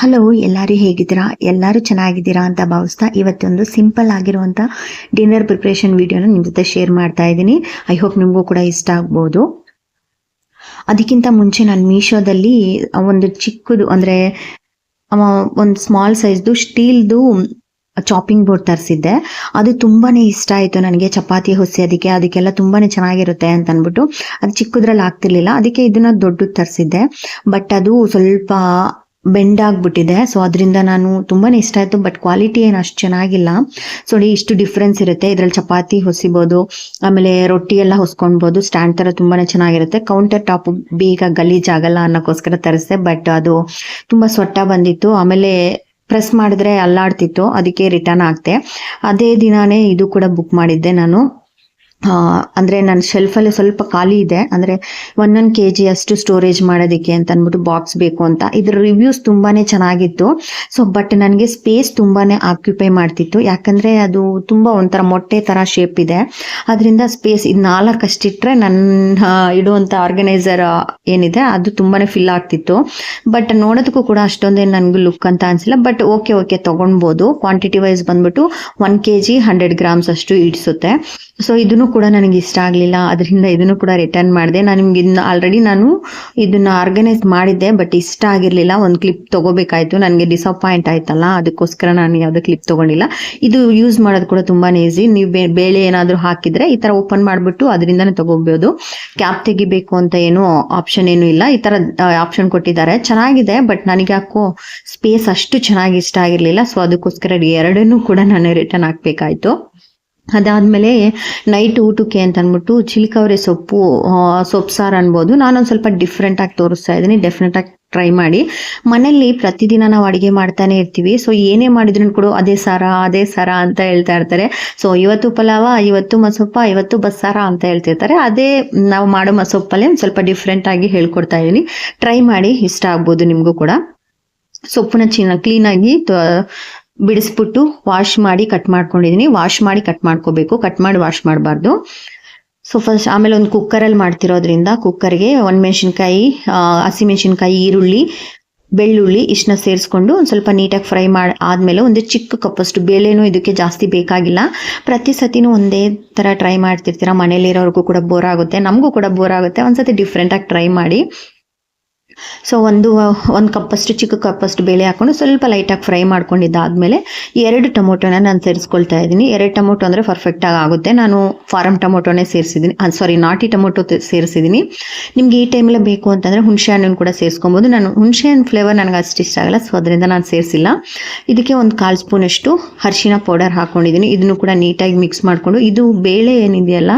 Hello, ಎಲ್ಲರೂ ಹೇಗಿದ್ದೀರಾ? ಎಲ್ಲರೂ ಚೆನ್ನಾಗಿದ್ದೀರಾ ಅಂತ ಭಾವಿಸ್ತಾ ಇವತ್ತೊಂದು ಸಿಂಪಲ್ ಆಗಿರುವಂಥ ಡಿನ್ನರ್ ಪ್ರಿಪ್ರೇಷನ್ ವಿಡಿಯೋನ ನಿಮ್ಮ ಜೊತೆ ಶೇರ್ ಮಾಡ್ತಾ ಇದ್ದೀನಿ. ಐ ಹೋಪ್ ನಿಮಗೂ ಕೂಡ ಇಷ್ಟ ಆಗ್ಬೋದು. ಅದಕ್ಕಿಂತ ಮುಂಚೆ ನಾನು ಮೀಶೋದಲ್ಲಿ ಒಂದು ಚಿಕ್ಕದು ಅಂದರೆ ಒಂದು ಸ್ಮಾಲ್ ಸೈಜ್ದು ಸ್ಟೀಲ್ದು ಚಾಪಿಂಗ್ ಬೋರ್ಡ್ ತರಿಸಿದ್ದೆ. ಅದು ತುಂಬಾ ಇಷ್ಟ ಆಯಿತು ನನಗೆ, ಚಪಾತಿ ಹೊಸಿ ಅದಕ್ಕೆ. ಅದಕ್ಕೆಲ್ಲ ತುಂಬಾ ಚೆನ್ನಾಗಿರುತ್ತೆ ಅಂತ ಅಂದ್ಬಿಟ್ಟು ಅದು ಚಿಕ್ಕದ್ರಲ್ಲಿ ಆಗ್ತಿರ್ಲಿಲ್ಲ. ಅದಕ್ಕೆ ಇದನ್ನ ದೊಡ್ಡದು ತರಿಸಿದ್ದೆ. ಬಟ್ ಅದು ಸ್ವಲ್ಪ ಬೆಂಡ್ ಆಗ್ಬಿಟ್ಟಿದೆ. ಸೊ ಅದರಿಂದ ನಾನು ತುಂಬಾ ಇಷ್ಟ ಆಯಿತು ಬಟ್ ಕ್ವಾಲಿಟಿ ಏನು ಅಷ್ಟು ಚೆನ್ನಾಗಿಲ್ಲ. ಸೊ ಇಷ್ಟು ಡಿಫ್ರೆನ್ಸ್ ಇರುತ್ತೆ. ಇದರಲ್ಲಿ ಚಪಾತಿ ಹೊಸಿಬೋದು, ಆಮೇಲೆ ರೊಟ್ಟಿ ಎಲ್ಲ ಹೊಸ್ಕೊಳ್ಬೋದು ಸ್ಟ್ಯಾಂಡ್ ಥರ ತುಂಬಾ ಚೆನ್ನಾಗಿರುತ್ತೆ. ಕೌಂಟರ್ ಟಾಪ್ ಬೇಗ ಗಲೀಜ್ ಆಗಲ್ಲ ಅನ್ನೋಕ್ಕೋಸ್ಕರ ತರಿಸಿದೆ ಬಟ್ ಅದು ತುಂಬ ಸೊಟ್ಟ ಬಂದಿತ್ತು. ಆಮೇಲೆ ಪ್ರೆಸ್ ಮಾಡಿದ್ರೆ ಅಲ್ಲಾಡ್ತಿತ್ತು, ಅದಕ್ಕೆ ರಿಟರ್ನ್ ಆಗ್ತೆ ಅದೇ ದಿನಾನೇ ಇದು ಕೂಡ ಬುಕ್ ಮಾಡಿದ್ದೆ ನಾನು. ಅಂದ್ರೆ ನನ್ನ ಶೆಲ್ಫಲ್ಲಿ ಸ್ವಲ್ಪ ಖಾಲಿ ಇದೆ. ಅಂದರೆ ಒಂದೊಂದು ಕೆ ಜಿ ಅಷ್ಟು ಸ್ಟೋರೇಜ್ ಮಾಡೋದಕ್ಕೆ ಅಂತ ಅಂದ್ಬಿಟ್ಟು ಬಾಕ್ಸ್ ಬೇಕು ಅಂತ. ಇದ್ರ ರಿವ್ಯೂಸ್ ತುಂಬಾ ಚೆನ್ನಾಗಿತ್ತು. ಸೊ ಬಟ್ ನನಗೆ ಸ್ಪೇಸ್ ತುಂಬಾ ಆಕ್ಯುಪೈ ಮಾಡ್ತಿತ್ತು. ಯಾಕಂದರೆ ಅದು ತುಂಬ ಒಂಥರ ಮೊಟ್ಟೆ ಥರ ಶೇಪ್ ಇದೆ. ಅದರಿಂದ ಸ್ಪೇಸ್ ಇದು ನಾಲ್ಕಷ್ಟಿಟ್ರೆ ನನ್ನ ಇಡುವಂಥ ಆರ್ಗನೈಸರ್ ಏನಿದೆ, ಅದು ತುಂಬಾ ಫಿಲ್ ಆಗ್ತಿತ್ತು. ಬಟ್ ನೋಡೋದಕ್ಕೂ ಕೂಡ ಅಷ್ಟೊಂದೇನು ನನಗೆ ಲುಕ್ ಅಂತ ಅನಿಸಿಲ್ಲ. ಬಟ್ ಓಕೆ ಓಕೆ ತೊಗೊಳ್ಬೋದು ಕ್ವಾಂಟಿಟಿ ವೈಸ್ ಬಂದ್ಬಿಟ್ಟು one K G hundred grams ಅಷ್ಟು ಇಡಿಸುತ್ತೆ. ಸೊ ಇದನ್ನು ಕೂಡ ನನಗೆ ಇಷ್ಟ ಆಗಲಿಲ್ಲ. ಅದರಿಂದ ಇದನ್ನು ಕೂಡ ರಿಟರ್ನ್ ಮಾಡಿದೆ. ನಾನು ನಿಮ್ಗೆ ಇದನ್ನ ಆಲ್ರೆಡಿ ನಾನು ಇದನ್ನ ಆರ್ಗನೈಸ್ ಮಾಡಿದ್ದೆ ಬಟ್ ಇಷ್ಟ ಆಗಿರಲಿಲ್ಲ. ಒಂದು ಕ್ಲಿಪ್ ತಗೋಬೇಕಾಯ್ತು. ನನಗೆ ಡಿಸಪಾಯಿಂಟ್ ಆಯ್ತಲ್ಲ. ಅದಕ್ಕೋಸ್ಕರ ನಾನು ಯಾವುದೇ ಕ್ಲಿಪ್ ತಗೊಂಡಿಲ್ಲ. ಇದು ಯೂಸ್ ಮಾಡೋದು ಕೂಡ ತುಂಬಾನೇ ಈಸಿ ನೀವು ಬೇಳೆ ಏನಾದರೂ ಹಾಕಿದ್ರೆ ಈ ತರ ಓಪನ್ ಮಾಡಿಬಿಟ್ಟು ಅದರಿಂದನೇ ತಗೋಬಹುದು ಕ್ಯಾಪ್ ತೆಗಿಬೇಕು ಅಂತ ಏನು ಆಪ್ಷನ್ ಏನು ಇಲ್ಲ. ಈ ತರ ಆಪ್ಷನ್ ಕೊಟ್ಟಿದ್ದಾರೆ. ಚೆನ್ನಾಗಿದೆ ಬಟ್ ನನಗೆ ಯಾಕೋ ಸ್ಪೇಸ್ ಅಷ್ಟು ಚೆನ್ನಾಗಿ ಇಷ್ಟ ಆಗಿರ್ಲಿಲ್ಲ. ಸೊ ಅದಕ್ಕೋಸ್ಕರ ಎರಡನ್ನೂ ಕೂಡ ನಾನು ರಿಟರ್ನ್ ಹಾಕ್ಬೇಕಾಯ್ತು. ಅದಾದ್ಮೇಲೆ ನೈಟ್ ಊಟಕ್ಕೆ ಅಂತ ಅಂದ್ಬಿಟ್ಟು ಚಿಲ್ಕವರೆ ಸೊಪ್ಪು ಸೊಪ್ಪು ಸಾರು ಅನ್ಬೋದು. ನಾನೊಂದು ಸ್ವಲ್ಪ ಡಿಫ್ರೆಂಟಾಗಿ ತೋರಿಸ್ತಾ ಇದ್ದೀನಿ. ಡೆಫಿನೆಟ್ ಆಗಿ ಟ್ರೈ ಮಾಡಿ. ಮನೆಯಲ್ಲಿ ಪ್ರತಿದಿನ ನಾವು ಅಡುಗೆ ಮಾಡ್ತಾನೆ ಇರ್ತೀವಿ. ಸೊ ಏನೇ ಮಾಡಿದ್ರು ಕೂಡ ಅದೇ ಸಾರ ಅದೇ ಸಾರ ಅಂತ ಹೇಳ್ತಾ ಇರ್ತಾರೆ. ಸೊ ಇವತ್ತು ಪಲಾವ, ಇವತ್ತು ಮಸೊಪ್ಪ ಇವತ್ತು ಬಸ್ಸಾರ ಅಂತ ಹೇಳ್ತಿರ್ತಾರೆ. ಅದೇ ನಾವು ಮಾಡೋ ಮಸೊಪ್ಪಲ್ಲೇ ಒಂದು ಸ್ವಲ್ಪ ಡಿಫ್ರೆಂಟಾಗಿ ಹೇಳ್ಕೊಡ್ತಾ ಇದ್ದೀನಿ. ಟ್ರೈ ಮಾಡಿ ಇಷ್ಟ ಆಗ್ಬೋದು ನಿಮಗೂ ಕೂಡ. ಸೊಪ್ಪನ್ನ ಚಿನ್ನ ಕ್ಲೀನಾಗಿ ಬಿಡಿಸ್ಬಿಟ್ಟು ವಾಶ್ ಮಾಡಿ ಕಟ್ ಮಾಡ್ಕೊಂಡಿದ್ದೀನಿ ವಾಶ್ ಮಾಡಿ ಕಟ್ ಮಾಡ್ಕೋಬೇಕು. ಕಟ್ ಮಾಡಿ ವಾಶ್ ಮಾಡಬಾರ್ದು. ಸೊ ಫಸ್ಟ್ ಆಮೇಲೆ ಒಂದು ಕುಕ್ಕರಲ್ಲಿ ಮಾಡ್ತಿರೋದ್ರಿಂದ ಕುಕ್ಕರ್ಗೆ ಹಸಿ ಮೆಣಸಿನ್ಕಾಯಿ, ಈರುಳ್ಳಿ, ಬೆಳ್ಳುಳ್ಳಿ ಇಷ್ಟನ್ನ ಸೇರಿಸ್ಕೊಂಡು ಒಂದು ಸ್ವಲ್ಪ ನೀಟಾಗಿ ಫ್ರೈ ಮಾಡಿ, ಆದಮೇಲೆ ಒಂದು ಚಿಕ್ಕ ಕಪ್ಪಷ್ಟು ಬೇಳೆನೂ ಇದಕ್ಕೆ ಜಾಸ್ತಿ ಬೇಕಾಗಿಲ್ಲ. ಪ್ರತಿ ಸತಿನೂ ಒಂದೇ ಥರ ಟ್ರೈ ಮಾಡ್ತಿರ್ತೀರ. ಮನೇಲಿರೋರ್ಗೂ ಕೂಡ ಬೋರ್ ಆಗುತ್ತೆ. ನಮಗೂ ಕೂಡ ಬೋರ್ ಆಗುತ್ತೆ. ಒಂದ್ಸತಿ ಡಿಫ್ರೆಂಟಾಗಿ ಟ್ರೈ ಮಾಡಿ. ಸೊ ಒಂದು ಒಂದು ಕಪ್ಪಷ್ಟು ಚಿಕ್ಕ ಕಪ್ಪಷ್ಟು ಬೇಳೆ ಹಾಕ್ಕೊಂಡು ಸ್ವಲ್ಪ ಲೈಟಾಗಿ ಫ್ರೈ ಮಾಡ್ಕೊಂಡಿದ್ದಾದಮೇಲೆ ಎರಡು ಟೊಮೊಟೊನ ನಾನು ಸೇರಿಸ್ಕೊಳ್ತಾ ಇದ್ದೀನಿ. ಎರಡು ಟೊಮೊಟೊ ಅಂದರೆ ಪರ್ಫೆಕ್ಟಾಗಿ ಆಗುತ್ತೆ. ನಾನು ಫಾರಮ್ ಟೊಮೊಟೊನೇ ಸೇರಿಸಿದ್ದೀನಿ. ಸಾರಿ ನಾಟಿ ಟೊಮೊಟೊ ಸೇರಿಸಿದ್ದೀನಿ. ನಿಮ್ಗೆ ಈ ಟೈಮಲ್ಲಿ ಬೇಕು ಅಂತಂದರೆ ಹುಣಸೆ ಹಣ್ಣನ್ನು ಕೂಡ ಸೇರಿಸ್ಕೊಬೋದು. ನಾನು ಹುಣಸೆ ಹಣ್ಣು ಫ್ಲೇವರ್ ನನಗೆ ಅಷ್ಟು ಇಷ್ಟ ಆಗಲ್ಲ ಸೊ ಅದರಿಂದ ನಾನು ಸೇರಿಸಿಲ್ಲ. ಇದಕ್ಕೆ ಒಂದು ಕಾಲು ಸ್ಪೂನಷ್ಟು ಅರಿಶಿನ ಪೌಡರ್ ಹಾಕ್ಕೊಂಡಿದ್ದೀನಿ ಇದನ್ನು ಕೂಡ ನೀಟಾಗಿ ಮಿಕ್ಸ್ ಮಾಡಿಕೊಂಡು, ಇದು ಬೇಳೆ ಏನಿದೆಯಲ್ಲ,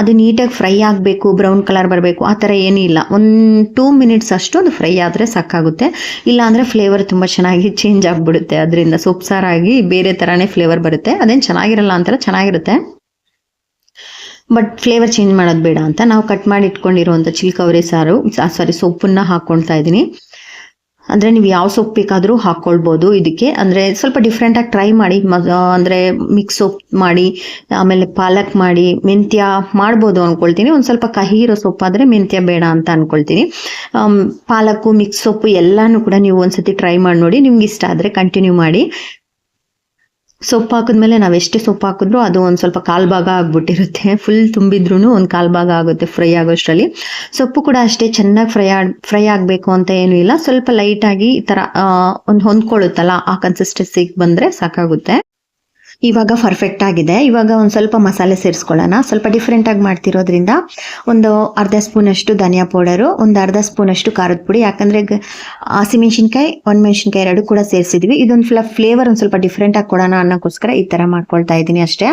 ಅದು ನೀಟಾಗಿ ಫ್ರೈ ಆಗಬೇಕು ಬ್ರೌನ್ ಕಲರ್ ಬರಬೇಕು, ಆ ಥರ ಏನೂ ಇಲ್ಲ ಒಂದು ಟೂ ಮಿನಿಟ್ಸ್ ಅಷ್ಟು ಅದು ಫ್ರೈ ಆದರೆ ಸಾಕಾಗುತ್ತೆ. ಇಲ್ಲಾಂದರೆ ಫ್ಲೇವರ್ ತುಂಬ ಚೆನ್ನಾಗಿ ಚೇಂಜ್ ಆಗಿಬಿಡುತ್ತೆ. ಅದರಿಂದ ಸೊಪ್ಪು ಸಾರಾಗಿ ಬೇರೆ ಥರನೇ ಫ್ಲೇವರ್ ಬರುತ್ತೆ. ಅದೇನು ಚೆನ್ನಾಗಿರಲ್ಲ ಅಂತಾರೆ ಚೆನ್ನಾಗಿರುತ್ತೆ. ಬಟ್ ಫ್ಲೇವರ್ ಚೇಂಜ್ ಮಾಡೋದು ಬೇಡ ಅಂತ ನಾವು ಕಟ್ ಮಾಡಿ ಇಟ್ಕೊಂಡಿರುವಂಥ ಚಿಲ್ಕವರೆ ಸಾರು ಸಾರಿ ಸೊಪ್ಪನ್ನ ಹಾಕ್ಕೊಳ್ತಾ ಇದ್ದೀನಿ. ಅಂದರೆ ನೀವು ಯಾವ ಸೊಪ್ಪು ಬೇಕಾದರೂ ಹಾಕ್ಕೊಳ್ಬೋದು ಇದಕ್ಕೆ ಅಂದರೆ ಸ್ವಲ್ಪ ಡಿಫ್ರೆಂಟಾಗಿ ಟ್ರೈ ಮಾಡಿ, ಮ ಅಂದರೆ ಮಿಕ್ಸ್ ಸೊಪ್ಪು ಮಾಡಿ, ಆಮೇಲೆ ಪಾಲಕ್ ಮಾಡಿ, ಮೆಂತ್ಯ ಮಾಡ್ಬೋದು ಅಂದ್ಕೊಳ್ತೀನಿ ಒಂದು ಸ್ವಲ್ಪ ಕಹಿ ಇರೋ ಸೊಪ್ಪಾದರೆ ಮೆಂತ್ಯ ಬೇಡ ಅಂತ ಅಂದ್ಕೊಳ್ತೀನಿ ಪಾಲಕ್ಕು ಮಿಕ್ಸ್ ಸೊಪ್ಪು ಎಲ್ಲನೂ ಕೂಡ ನೀವು ಒಂದ್ಸತಿ ಟ್ರೈ ಮಾಡಿ ನೋಡಿ. ನಿಮ್ಗೆ ಇಷ್ಟ ಆದರೆ ಕಂಟಿನ್ಯೂ ಮಾಡಿ. ಸೊಪ್ಪು ಹಾಕಿದ್ಮೇಲೆ ನಾವು ಎಷ್ಟೇ ಸೊಪ್ಪು ಹಾಕಿದ್ರು ಅದು ಒಂದು ಸ್ವಲ್ಪ ಕಾಲು ಭಾಗ ಆಗ್ಬಿಟ್ಟಿರುತ್ತೆ. ಫುಲ್ ತುಂಬಿದ್ರೂ ಒಂದು ಕಾಲು ಭಾಗ ಆಗುತ್ತೆ ಫ್ರೈ ಆಗೋಷ್ಟರಲ್ಲಿ. ಸೊಪ್ಪು ಕೂಡ ಅಷ್ಟೇ ಚೆನ್ನಾಗಿ ಫ್ರೈ ಆಡ್ ಫ್ರೈ ಆಗಬೇಕು ಅಂತ ಏನೂ ಇಲ್ಲ. ಸ್ವಲ್ಪ ಲೈಟಾಗಿ ಈ ಥರ ಒಂದು ಹೊಂದ್ಕೊಳ್ಳುತ್ತಲ್ಲ, ಆ ಕನ್ಸಿಸ್ಟೆನ್ಸಿಗೆ ಬಂದರೆ ಸಾಕಾಗುತ್ತೆ. ಇವಾಗ ಪರ್ಫೆಕ್ಟ್ ಆಗಿದೆ. ಇವಾಗ ಒಂದು ಸ್ವಲ್ಪ ಮಸಾಲೆ ಸೇರಿಸ್ಕೊಳ್ಳೋಣ. ಸ್ವಲ್ಪ ಡಿಫ್ರೆಂಟಾಗಿ ಮಾಡ್ತಿರೋದ್ರಿಂದ ಒಂದು ಅರ್ಧ ಸ್ಪೂನಷ್ಟು ಧನಿಯಾ ಪೌಡರು, ಒಂದು ಅರ್ಧ ಸ್ಪೂನಷ್ಟು ಖಾರದ ಪುಡಿ. ಯಾಕಂದರೆ ಹಸಿಮೆಣ್ಸಿನ್ಕಾಯಿ ಒಣಮೆಣ್ಸಿನ್ಕಾಯಿ ಎರಡು ಕೂಡ ಸೇರಿಸಿದ್ವಿ. ಇದೊಂದು ಫ್ಲ ಫ್ಲೇವರ್ ಒಂದು ಸ್ವಲ್ಪ ಡಿಫ್ರೆಂಟಾಗಿ ಕೊಡೋಣ ಅನ್ನೋಕ್ಕೋಸ್ಕರ ಈ ಥರ ಮಾಡ್ಕೊಳ್ತಾ ಇದ್ದೀನಿ ಅಷ್ಟೇ.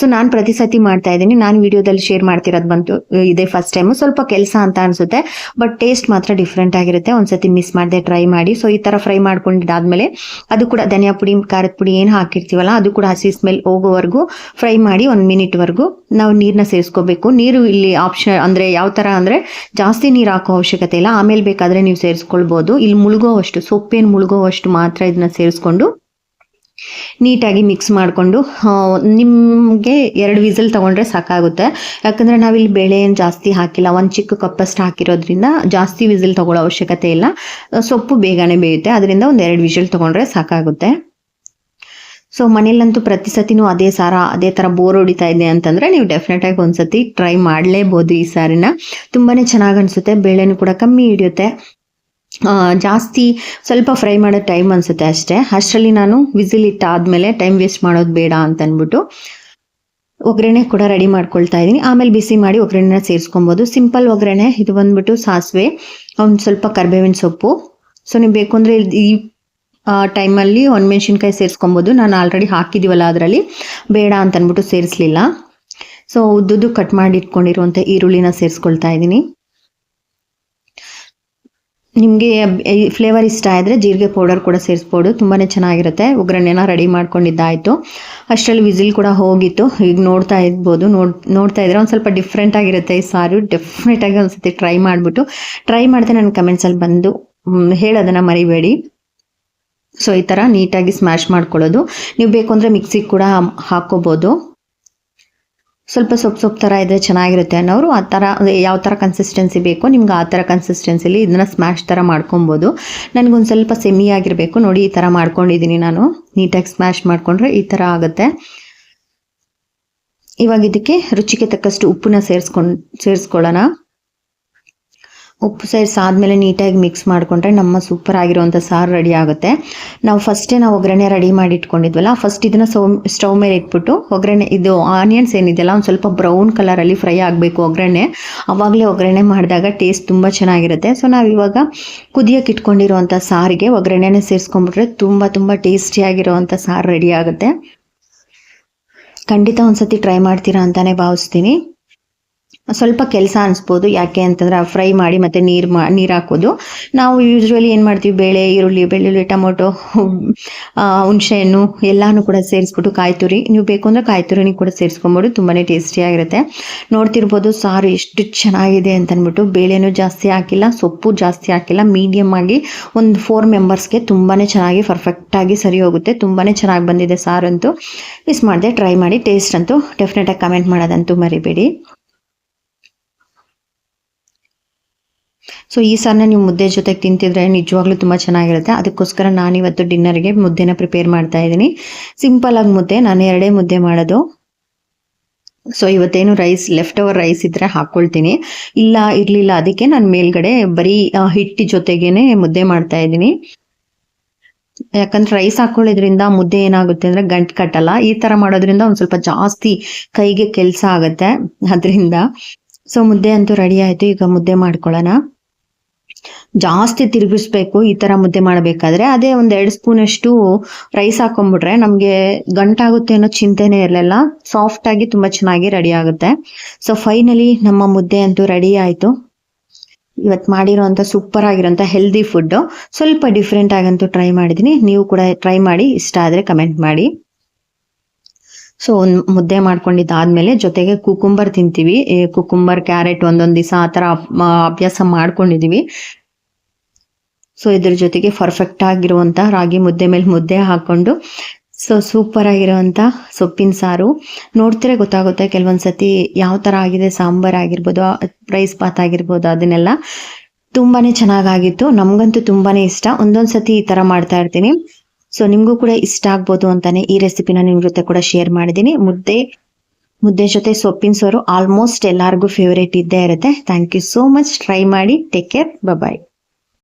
ಸೊ ನಾನು ಪ್ರತಿ ಸತಿ ಮಾಡ್ತಾ ಇದ್ದೀನಿ. ನಾನು ವಿಡಿಯೋದಲ್ಲಿ ಶೇರ್ ಮಾಡ್ತಿರೋದು ಬಂತು, ಇದೇ ಫಸ್ಟ್ ಟೈಮು ಸ್ವಲ್ಪ ಕೆಲಸ ಅಂತ ಅನಿಸುತ್ತೆ ಬಟ್ ಟೇಸ್ಟ್ ಮಾತ್ರ ಡಿಫ್ರೆಂಟ್ ಆಗಿರುತ್ತೆ. ಒಂದ್ಸತಿ ಮಿಸ್ ಮಾಡದೆ ಟ್ರೈ ಮಾಡಿ. ಸೊ ಈ ಥರ ಫ್ರೈ ಮಾಡ್ಕೊಂಡಿದ್ದಾದ್ಮೇಲೆ ಅದು ಕೂಡ ಧನಿಯಾ ಪುಡಿ, ಖಾರದ ಪುಡಿ ಏನು ಹಾಕಿರ್ತೀವಲ್ಲ, ಅದು ಕೂಡ ಹಸಿ ಸ್ಮೆಲ್ ಹೋಗೋವರೆಗೂ ಫ್ರೈ ಮಾಡಿ ಒಂದು ಮಿನಿಟ್ವರೆಗೂ ನಾವು ನೀರನ್ನ ಸೇರಿಸ್ಕೋಬೇಕು. ನೀರು ಇಲ್ಲಿ ಆಪ್ಷನ್ ಅಂದರೆ ಯಾವ ಥರ ಅಂದರೆ ಜಾಸ್ತಿ ನೀರು ಹಾಕೋ ಅವಶ್ಯಕತೆ ಇಲ್ಲ. ಆಮೇಲೆ ಬೇಕಾದರೆ ನೀವು ಸೇರಿಸ್ಕೊಳ್ಬೋದು. ಇಲ್ಲಿ ಮುಳುಗೋವಷ್ಟು, ಸೊಪ್ಪೇನು ಮುಳುಗೋವಷ್ಟು ಮಾತ್ರ ಇದನ್ನ ಸೇರಿಸ್ಕೊಂಡು ನೀಟಾಗಿ ಮಿಕ್ಸ್ ಮಾಡಿಕೊಂಡು ನಿಮಗೆ ಎರಡು ವಿಸಲ್ ತೊಗೊಂಡ್ರೆ ಸಾಕಾಗುತ್ತೆ. ಯಾಕಂದರೆ ನಾವಿಲ್ಲಿ ಬೇಳೆ ಏನು ಜಾಸ್ತಿ ಹಾಕಿಲ್ಲ. ಒಂದು ಚಿಕ್ಕ ಕಪ್ಪಷ್ಟು ಹಾಕಿರೋದ್ರಿಂದ ಜಾಸ್ತಿ ವಿಸಿಲ್ ತೊಗೊಳ್ಳೋ ಅವಶ್ಯಕತೆ ಇಲ್ಲ. ಸೊಪ್ಪು ಬೇಗನೆ ಬೇಯುತ್ತೆ. ಅದರಿಂದ ಒಂದು ಎರಡು ವಿಸಿಲ್ ತೊಗೊಂಡ್ರೆ ಸಾಕಾಗುತ್ತೆ. ಸೊ ಮನೇಲಂತೂ ಪ್ರತಿ ಸತಿನೂ ಅದೇ ಸಾರ, ಅದೇ ಥರ ಬೋರ್ ಹೊಡಿತಾ ಇದೆ ಅಂತಂದರೆ ನೀವು ಡೆಫಿನೆಟಾಗಿ ಒಂದ್ಸತಿ ಟ್ರೈ ಮಾಡಲೇಬೋದು ಈ ಸಾರಿನ. ತುಂಬಾ ಚೆನ್ನಾಗಿ ಅನಿಸುತ್ತೆ, ಬೇಳೆನೂ ಕೂಡ ಕಮ್ಮಿ ಹಿಡಿಯುತ್ತೆ. ಜಾಸ್ತಿ ಸ್ವಲ್ಪ ಫ್ರೈ ಮಾಡೋ ಟೈಮ್ ಅನಿಸುತ್ತೆ ಅಷ್ಟೇ. ಅಷ್ಟರಲ್ಲಿ ನಾನು ವಿಸಿಲ್ ಇಟ್ಟಾದ್ಮೇಲೆ ಟೈಮ್ ವೇಸ್ಟ್ ಮಾಡೋದು ಬೇಡ ಅಂತ ಅಂದ್ಬಿಟ್ಟು ಒಗ್ಗರಣೆ ಕೂಡ ರೆಡಿ ಮಾಡ್ಕೊಳ್ತಾ ಇದ್ದೀನಿ ಆಮೇಲೆ ಬಿಸಿ ಮಾಡಿ ಒಗ್ಗರಣೆನ ಸೇರಿಸ್ಕೊಬೋದು. ಸಿಂಪಲ್ ಒಗ್ಗರಣೆ, ಇದು ಬಂದ್ಬಿಟ್ಟು ಸಾಸಿವೆ, ಒಂದು ಸ್ವಲ್ಪ ಕರ್ಬೇವಿನ ಸೊಪ್ಪು. ಸೊ ನೀವು ಬೇಕು ಅಂದರೆ ಈ ಟೈಮಲ್ಲಿ ಒಣಮೆಣ್ಸಿನ್ಕಾಯಿ ಸೇರಿಸ್ಕೊಬೋದು. ನಾನು ಆಲ್ರೆಡಿ ಹಾಕಿದ್ದೀವಲ್ಲ ಅದರಲ್ಲಿ. ಬೇಡ ಅಂತ ಅಂದ್ಬಿಟ್ಟು ಸೇರಿಸ್ಲಿಲ್ಲ. ಸೊ ಉದ್ದುದ್ದು ಕಟ್ ಮಾಡಿ ಇಟ್ಕೊಂಡಿರುವಂಥ ಈರುಳ್ಳಿನ ಸೇರಿಸ್ಕೊಳ್ತಾ ಇದ್ದೀನಿ. ನಿಮಗೆ ಫ್ಲೇವರ್ ಇಷ್ಟ ಆದರೆ ಜೀರಿಗೆ ಪೌಡರ್ ಕೂಡ ಸೇರಿಸ್ಬೋದು. ತುಂಬಾ ಚೆನ್ನಾಗಿರುತ್ತೆ. ಒಗ್ಗರಣೆನ ರೆಡಿ ಮಾಡ್ಕೊಂಡಿದ್ದಾಯಿತು. ಅಷ್ಟರಲ್ಲಿ ವಿಸಿಲ್ ಕೂಡ ಹೋಗಿತ್ತು. ಈಗ ನೋಡ್ತಾ ಇರ್ಬೋದು. ನೋಡ್, ನೋಡ್ತಾ ಇದ್ರೆ ಒಂದು ಸ್ವಲ್ಪ ಡಿಫ್ರೆಂಟ್ ಆಗಿರುತ್ತೆ ಈ ಸಾರು. ಡೆಫಿನೆಟಾಗಿ ಒಂದ್ಸತಿ ಟ್ರೈ ಮಾಡಿಬಿಟ್ಟು. ಟ್ರೈ ಮಾಡಿದೆ ನನ್ನ ಕಮೆಂಟ್ಸಲ್ಲಿ ಬಂದು ಹೇಳೋದನ್ನ ಮರಿಬೇಡಿ. ಸೊ ಈ ಥರ ನೀಟಾಗಿ ಸ್ಮ್ಯಾಶ್ ಮಾಡ್ಕೊಳ್ಳೋದು. ನೀವು ಬೇಕು ಅಂದರೆ ಮಿಕ್ಸಿಗೆ ಕೂಡ ಹಾಕೋಬೋದು ಸ್ವಲ್ಪ ಸೊಪ್ಪು ಸೊಪ್ಪು ಥರ ಇದ್ರೆ ಚೆನ್ನಾಗಿರುತ್ತೆ ಅನ್ನೋರು ಆ ಥರ ಯಾವ ಥರ ಕನ್ಸಿಸ್ಟೆನ್ಸಿ ಬೇಕು ನಿಮ್ಗೆ ಆ ಥರ ಕನ್ಸಿಸ್ಟೆನ್ಸಿಲಿ ಇದನ್ನ ಸ್ಮ್ಯಾಶ್ ಥರ ಮಾಡ್ಕೊಬೋದು. ನನಗೊಂದು ಸ್ವಲ್ಪ ಸೆಮಿ ಆಗಿರಬೇಕು. ನೋಡಿ, ಈ ಥರ ಮಾಡ್ಕೊಂಡಿದ್ದೀನಿ ನಾನು. ನೀಟಾಗಿ ಸ್ಮ್ಯಾಶ್ ಮಾಡಿಕೊಂಡ್ರೆ ಈ ಥರ ಆಗುತ್ತೆ. ಇವಾಗ ಇದಕ್ಕೆ ರುಚಿಗೆ ತಕ್ಕಷ್ಟು ಉಪ್ಪನ್ನ ಸೇರಿಸ್ಕೊಂಡು, ಸೇರಿಸ್ಕೊಳ್ಳೋಣ. ಉಪ್ಪು ಸೇರಿಸಿ ಆದಮೇಲೆ ನೀಟಾಗಿ ಮಿಕ್ಸ್ ಮಾಡಿಕೊಂಡ್ರೆ ನಮ್ಮ ಸೂಪರ್ ಆಗಿರುವಂಥ ಸಾರು ರೆಡಿ ಆಗುತ್ತೆ. ನಾವು ಫಸ್ಟೇ ನಾವು ಒಗ್ಗರಣೆ ರೆಡಿ ಮಾಡಿ ಇಟ್ಕೊಂಡಿದ್ವಲ್ಲ ಫಸ್ಟ್ ಇದನ್ನು ಸೌ ಸ್ಟವ್ ಮೇಲೆ ಇಟ್ಬಿಟ್ಟು ಒಗ್ಗರಣೆ, ಇದು ಆನಿಯನ್ಸ್ ಏನಿದೆಯಲ್ಲ, ಒಂದು ಸ್ವಲ್ಪ ಬ್ರೌನ್ ಕಲರಲ್ಲಿ ಫ್ರೈ ಆಗಬೇಕು ಒಗ್ಗರಣೆ. ಆವಾಗಲೇ ಒಗ್ಗರಣೆ ಮಾಡಿದಾಗ ಟೇಸ್ಟ್ ತುಂಬ ಚೆನ್ನಾಗಿರುತ್ತೆ. ಸೊ ನಾವು ಇವಾಗ ಕುದಿಯೋಕೆ ಇಟ್ಕೊಂಡಿರುವಂಥ ಸಾರಿಗೆ ಒಗ್ಗರಣೆನೇ ಸೇರಿಸ್ಕೊಂಡ್ಬಿಟ್ರೆ ತುಂಬ ತುಂಬ ಟೇಸ್ಟಿಯಾಗಿರುವಂಥ ಸಾರು ರೆಡಿ ಆಗುತ್ತೆ. ಖಂಡಿತ ಒಂದ್ಸತಿ ಟ್ರೈ ಮಾಡ್ತೀರಾ ಅಂತಲೇ ಭಾವಿಸ್ತೀನಿ. ಸ್ವಲ್ಪ ಕೆಲಸ ಅನಿಸ್ಬೋದು. ಯಾಕೆ ಅಂತಂದ್ರೆ ಫ್ರೈ ಮಾಡಿ ಮತ್ತೆ ನೀರು ಮಾ, ನೀರು ಹಾಕೋದು. ನಾವು ಯೂಶ್ವಲಿ ಏನು ಮಾಡ್ತೀವಿ? ಬೇಳೆ, ಈರುಳ್ಳಿ, ಬೆಳ್ಳುಳ್ಳಿ, ಟೊಮೊಟೊ ಹುಣಸೆಹಣ್ಣು ಎಲ್ಲನೂ ಕೂಡ ಸೇರಿಸ್ಬಿಟ್ಟು ಕಾಯಿ ತುರಿ ನೀವು ಬೇಕು ಅಂದರೆ ಕಾಯಿ ತುರಿನಿ ಕೂಡ ಸೇರಿಸ್ಕೊಬೋದು. ತುಂಬಾ ಟೇಸ್ಟಿಯಾಗಿರುತ್ತೆ ನೋಡ್ತಿರ್ಬೋದು ಸಾರು ಎಷ್ಟು ಚೆನ್ನಾಗಿದೆ ಅಂತ ಅಂದ್ಬಿಟ್ಟು ಬೇಳೆನೂ ಜಾಸ್ತಿ ಹಾಕಿಲ್ಲ, ಸೊಪ್ಪು ಜಾಸ್ತಿ ಹಾಕಿಲ್ಲ. ಮೀಡಿಯಮ್ ಆಗಿ ಒಂದು ಫೋರ್ ಮೆಂಬರ್ಸ್ಗೆ ತುಂಬಾ ಚೆನ್ನಾಗಿ ಪರ್ಫೆಕ್ಟಾಗಿ ಸರಿ ಹೋಗುತ್ತೆ. ತುಂಬಾ ಚೆನ್ನಾಗಿ ಬಂದಿದೆ ಸಾರಂತೂ. ಮಿಸ್ ಮಾಡಿದೆ ಟ್ರೈ ಮಾಡಿ. ಟೇಸ್ಟ್ ಅಂತೂ ಡೆಫಿನೆಟಾಗಿ ಕಮೆಂಟ್ ಮಾಡೋದಂತೂ ಮರಿಬೇಡಿ. ಸೊ ಈ ಸಾರನ್ನ ನೀವು ಮುದ್ದೆ ಜೊತೆಗೆ ತಿಂತಿದ್ರೆ ನಿಜವಾಗ್ಲೂ ತುಂಬ ಚೆನ್ನಾಗಿರುತ್ತೆ. ಅದಕ್ಕೋಸ್ಕರ ನಾನು ಇವತ್ತು ಡಿನ್ನರ್ಗೆ ಮುದ್ದೆನ ಪ್ರಿಪೇರ್ ಮಾಡ್ತಾ ಇದ್ದೀನಿ. ಸಿಂಪಲ್ ಆಗಿ ಮುದ್ದೆ, ನಾನು ಎರಡೇ ಮುದ್ದೆ ಮಾಡೋದು. ಸೊ ಇವತ್ತೇನು ರೈಸ್ ಲೆಫ್ಟ್ ಓವರ್ ರೈಸ್ ಇದ್ರೆ ಹಾಕ್ಕೊಳ್ತೀನಿ ಇಲ್ಲ, ಇರಲಿಲ್ಲ, ಅದಕ್ಕೆ ನಾನು ಮೇಲ್ಗಡೆ ಬರೀ ಹಿಟ್ಟಿ ಜೊತೆಗೇನೆ ಮುದ್ದೆ ಮಾಡ್ತಾ ಇದ್ದೀನಿ. ಯಾಕಂದ್ರೆ ರೈಸ್ ಹಾಕೊಳ್ಳೋದ್ರಿಂದ ಮುದ್ದೆ ಏನಾಗುತ್ತೆ ಅಂದ್ರೆ ಗಂಟು ಕಟ್ಟಲ್ಲ. ಈ ತರ ಮಾಡೋದ್ರಿಂದ ಒಂದ್ ಸ್ವಲ್ಪ ಜಾಸ್ತಿ ಕೈಗೆ ಕೆಲಸ ಆಗುತ್ತೆ. ಅದರಿಂದ. ಸೊ ಮುದ್ದೆ ಅಂತೂ ರೆಡಿ ಆಯ್ತು. ಈಗ ಮುದ್ದೆ ಮಾಡ್ಕೊಳ್ಳೋಣ. ಜಾಸ್ತಿ ತಿರುಗಿಸ್ಬೇಕು, ಈ ತರ ಮುದ್ದೆ ಮಾಡಬೇಕಾದ್ರೆ ಅದೇ ಒಂದ್ ಎರಡು ಸ್ಪೂನ್ ಅಷ್ಟು ರೈಸ್ ಹಾಕೊಂಡ್ಬಿಟ್ರೆ ನಮ್ಗೆ ಗಂಟಾಗುತ್ತೆ ಅನ್ನೋ ಚಿಂತೆನೇ ಇರಲಿಲ್ಲ. ಸಾಫ್ಟ್ ಆಗಿ ತುಂಬಾ ಚೆನ್ನಾಗಿ ರೆಡಿ ಆಗುತ್ತೆ. ಸೊ ಫೈನಲಿ ನಮ್ಮ ಮುದ್ದೆ ಅಂತೂ ರೆಡಿ ಆಯ್ತು. ಇವತ್ತು ಮಾಡಿರೋಂಥ ಸೂಪರ್ ಆಗಿರೋಂಥ ಹೆಲ್ದಿ ಫುಡ್ ಸ್ವಲ್ಪ ಡಿಫ್ರೆಂಟ್ ಆಗಂತೂ ಟ್ರೈ ಮಾಡಿದ್ದೀನಿ. ನೀವು ಕೂಡ ಟ್ರೈ ಮಾಡಿ, ಇಷ್ಟ ಆದರೆ ಕಮೆಂಟ್ ಮಾಡಿ. ಸೊ ಒಂದು ಮುದ್ದೆ ಮಾಡ್ಕೊಂಡಿದ್ದಾದ್ಮೇಲೆ ಜೊತೆಗೆ ಕುಕುಂಬರ್ ತಿಂತೀವಿ. ಕುಕುಂಬರ್ ಕ್ಯಾರೆಟ್ ಒಂದೊಂದು ದಿವಸ ಆ ಥರ ಅಭ್ಯಾಸ ಮಾಡ್ಕೊಂಡಿದೀವಿ. ಸೊ ಇದ್ರ ಜೊತೆಗೆ ಪರ್ಫೆಕ್ಟ್ ಆಗಿರುವಂತ ರಾಗಿ ಮುದ್ದೆ ಮೇಲೆ ಮುದ್ದೆ ಹಾಕೊಂಡು ಸೊ ಸೂಪರ್ ಆಗಿರುವಂತ ಸೊಪ್ಪಿನ ಸಾರು. ನೋಡ್ತಿರೇ ಗೊತ್ತಾಗುತ್ತೆ ಕೆಲವೊಂದು ಸತಿ ಯಾವ ತರ ಆಗಿದೆ, ಸಾಂಬಾರ್ ಆಗಿರ್ಬೋದು ರೈಸ್ ಬಾತ್ ಆಗಿರ್ಬೋದು, ಅದನ್ನೆಲ್ಲ ತುಂಬಾನೇ ಚೆನ್ನಾಗಾಗಿತ್ತು ನಮ್ಗಂತೂ ತುಂಬಾನೇ ಇಷ್ಟ. ಒಂದೊಂದು ಸತಿ ಈ ತರ ಮಾಡ್ತಾ ಇರ್ತೀನಿ. ಸೊ ನಿಮ್ಗೂ ಕೂಡ ಇಷ್ಟ ಆಗ್ಬೋದು ಅಂತಾನೆ ಈ ರೆಸಿಪಿನ ನಿಮ್ ಜೊತೆ ಕೂಡ ಶೇರ್ ಮಾಡಿದೀನಿ ಮುದ್ದೆ ಮುದ್ದೆ ಜೊತೆ ಸೊಪ್ಪಿನ ಸೋರು ಆಲ್ಮೋಸ್ಟ್ ಎಲ್ಲರಿಗೂ ಫೇವರೇಟ್ ಇದ್ದೇ ಇರುತ್ತೆ. Thank you so much try ಮಾಡಿ. Take care bye